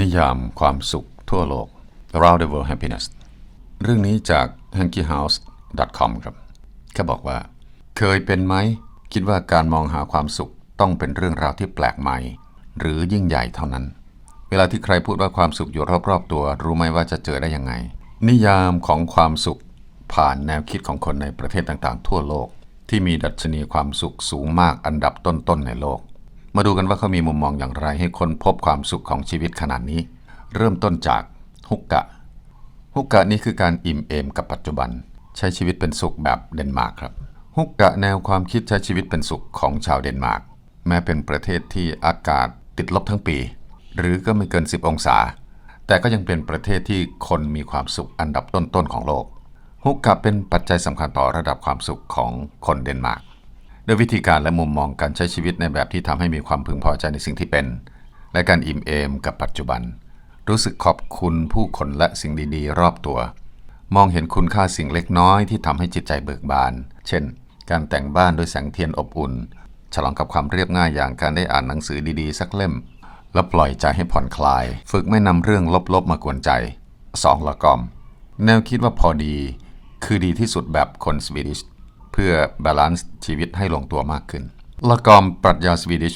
นิยามความสุขทั่วโลก around the world happiness เรื่องนี้จาก hankyhouse.com ครับแค่บอกว่า เคยเป็นไหม คิดว่าการมองหาความสุขต้องเป็นเรื่องราวที่แปลกใหม่ หรือยิ่งใหญ่เท่านั้น เวลาที่ใครพูดว่าความสุขอยู่รอบๆตัว รู้ไหมว่าจะเจอได้ยังไง นิยามของความสุขผ่านแนวคิดของคนในประเทศต่างๆ ทั่วโลก ที่มีดัชนีความสุขสูงมากอันดับต้นๆในโลก มาดูกันว่าเขามีมุมมองอย่างไรให้คนพบความสุขของชีวิตขนาดนี้ เริ่มต้นจากฮุกกะ ฮุกกะนี้คือการอิ่มเอมกับปัจจุบัน ใช้ชีวิตเป็นสุขแบบเดนมาร์กครับ ฮุกกะแนวความคิดใช้ชีวิตเป็นสุขของชาวเดนมาร์ก แม้เป็นประเทศที่อากาศติดลบทั้งปี หรือก็ไม่เกิน 10 องศา แต่ก็ยังเป็นประเทศที่คนมีความสุขอันดับต้นๆของโลก ฮุกกะเป็นปัจจัยสำคัญต่อระดับความสุขของคนเดนมาร์ก ด้วยวิธีการและมุมมองการใช้ชีวิตในแบบที่ทำให้มีความพึงพอใจในสิ่งที่เป็น และการอิ่มเอมกับปัจจุบัน รู้สึกขอบคุณผู้คนและสิ่งดีๆ รอบตัว มองเห็นคุณค่าสิ่งเล็กน้อยที่ทำให้จิตใจเบิกบาน เช่น การแต่งบ้านด้วยแสงเทียนอบอุ่น ฉลองกับความเรียบง่ายอย่างการได้อ่านหนังสือดีๆ สักเล่ม และปล่อยใจให้ผ่อนคลาย ฝึกไม่นำเรื่องลบๆมากวนใจ 2. ละกอม แนวคิดว่าพอดี คือดีที่สุดแบบคนสวีดิช เพื่อบาลานซ์ชีวิตให้ลงตัวมากขึ้นละกอมปรัชญาสวีดิช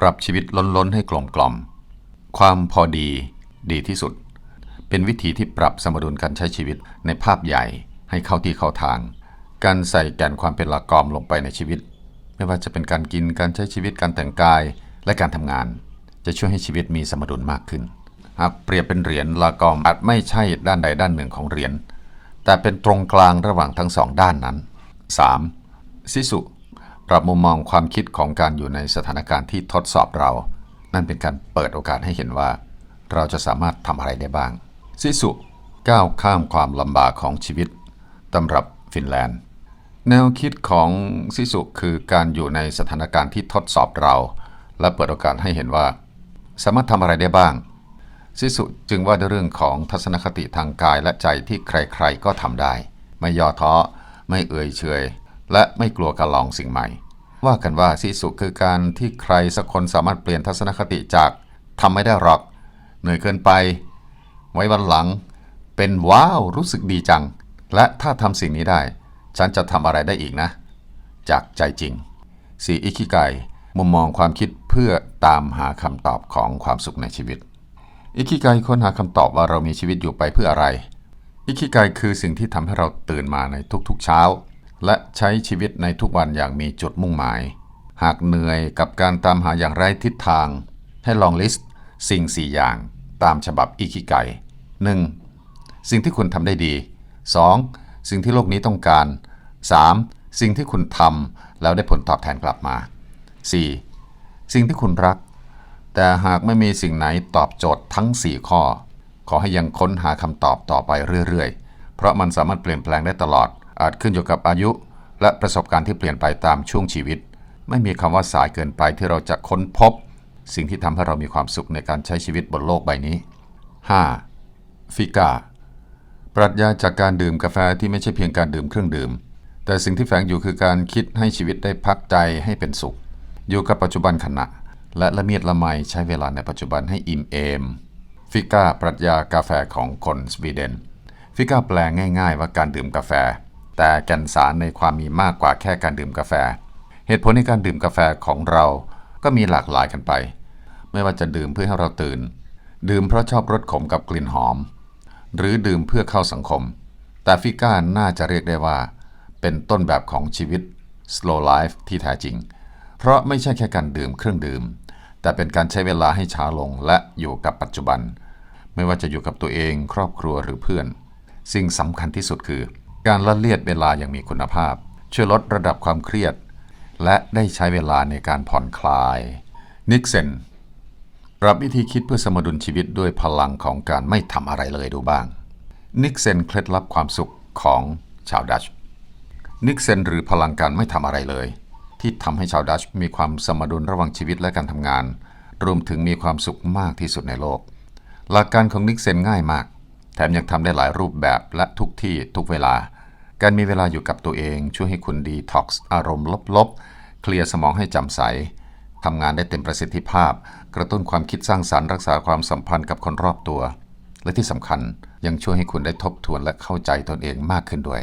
ปรับชีวิตล้นๆให้กลมกล่อม ความพอดีดีที่สุด เป็นวิธีที่ปรับสมดุลการใช้ชีวิตในภาพใหญ่ให้เข้าที่เข้าทาง การใส่แก่นความเป็นละกอมลงไปในชีวิต ไม่ว่าจะเป็นการกินการใช้ชีวิตการแต่งกายและการทำงาน จะช่วยให้ชีวิตมีสมดุลมากขึ้นหากเปรียบเป็นเหรียญละกอมอาจไม่ใช่ด้านใดด้านหนึ่งของเหรียญแต่เป็นตรงกลางระหว่างทั้งสองด้านนั้น 3. ซิสุ ปรับมุมมองความคิดของการอยู่ในสถานการณ์ที่ทดสอบเรา นั่นเป็นการเปิดโอกาสให้เห็นว่า เราจะสามารถทำอะไรได้บ้างซิสุ ก้าวข้ามความลำบากของชีวิตตำรับฟินแลนด์ แนวคิดของซิสุคือการอยู่ในสถานการณ์ที่ทดสอบเรา และเปิดโอกาสให้เห็นว่า สามารถทำอะไรได้บ้างซิสุจึงว่าด้วยเรื่องของทัศนคติทางกายและใจที่ใครๆก็ทำได้ ไม่ย่อท้อ ไม่เอื่อยเฉยและไม่กลัวการลองสิ่งใหม่ ว่ากันว่าซิสุคือการที่ใครสักคนสามารถเปลี่ยนทัศนคติจากทำไม่ได้หรอกเหนื่อยเกินไป ไว้วันหลัง เป็นว้าวรู้สึกดีจัง และถ้าทำสิ่งนี้ได้ ฉันจะทำอะไรได้อีกนะ จากใจจริงสีอิคิไกมุมมองความคิดเพื่อตามหาคำตอบของความสุขในชีวิต อิคิไกค้นหาคำตอบว่าเรามีชีวิตอยู่ไปเพื่ออะไร อิคิไกคือสิ่งที่ทำให้เราตื่นมาในทุกๆเช้า และใช้ชีวิตในทุกวันอย่างมีจุดมุ่งหมาย หากเหนื่อยกับการตามหาอย่างไร้ทิศทาง ให้ลองลิสต์สิ่ง 4 อย่างตามฉบับอิคิไก 1. สิ่งที่คุณทำได้ดี 2. สิ่งที่โลกนี้ต้องการ 3. สิ่งที่คุณทำแล้วได้ผลตอบแทนกลับมา 4. สิ่งที่คุณรัก แต่หากไม่มีสิ่งไหนตอบโจทย์ทั้ง 4 ข้อ ขอให้ยังค้นหาคำตอบต่อไปเรื่อยๆ เพราะมันสามารถเปลี่ยนแปลงได้ตลอด อาจขึ้นอยู่กับอายุ และประสบการณ์ที่เปลี่ยนไปตามช่วงชีวิต ไม่มีคำว่าสายเกินไปที่เราจะค้นพบ สิ่งที่ทำให้เรามีความสุขในการใช้ชีวิตบนโลกใบนี้ 5. ฟิกาปรัชญาจากการดื่มกาแฟที่ไม่ใช่เพียงการดื่มเครื่องดื่ม แต่สิ่งที่แฝงอยู่คือการคิดให้ชีวิตได้พักใจให้เป็นสุข อยู่กับปัจจุบันขณะ และละเมียดละไมใช้เวลาในปัจจุบันให้อิ่มเอม ฟิก้าปรัชญากาแฟของคนสวีเดน ฟิก้าแปลง่าย ๆ ว่าการดื่มกาแฟ แต่แก่นสารในความมีมากกว่าแค่การดื่มกาแฟ เหตุผลในการดื่มกาแฟของเราก็มีหลากหลายกันไป ไม่ว่าจะดื่มเพื่อให้เราตื่น ดื่มเพราะชอบรสขมกับกลิ่นหอม หรือดื่มเพื่อเข้าสังคม แต่ฟิก้าน่าจะเรียกได้ว่า เป็นต้นแบบของชีวิต slow life ที่แท้จริง เพราะไม่ใช่แค่การดื่มเครื่องดื่ม แต่เป็นการใช้เวลาให้ช้าลงและอยู่กับปัจจุบัน ไม่ว่าจะอยู่กับตัวเองครอบครัวหรือเพื่อน สิ่งสำคัญที่สุดคือ การละเลียดเวลาอย่างมีคุณภาพ ช่วยลดระดับความเครียด และได้ใช้เวลาในการผ่อนคลายนิกเซนปรับวิธีคิดเพื่อสมดุลชีวิตด้วยพลังของการไม่ทำอะไรเลยดูบ้าง นิกเซนเคล็ดลับความสุขของชาวดัช นิกเซนหรือพลังการไม่ทำอะไรเลย ที่ทำให้ชาวดัชมีความสมดุลระหว่างชีวิตและการทำงาน รวมถึงมีความสุขมากที่สุดในโลก หลักการของนิกเซนง่ายมาก แถมยังทำได้หลายรูปแบบและทุกที่ทุกเวลา การมีเวลาอยู่กับตัวเองช่วยให้คุณดีท็อกซ์อารมณ์ลบๆ เคลียร์สมองให้จำใสทำงานได้เต็มประสิทธิภาพ กระตุ้นความคิดสร้างสารรค์รักษาความสัมพันธ์กับคนรอบตัว และที่สำคัญยังช่วยให้คุณได้ทบทวนและเข้าใจตนเองมากขึ้นด้วย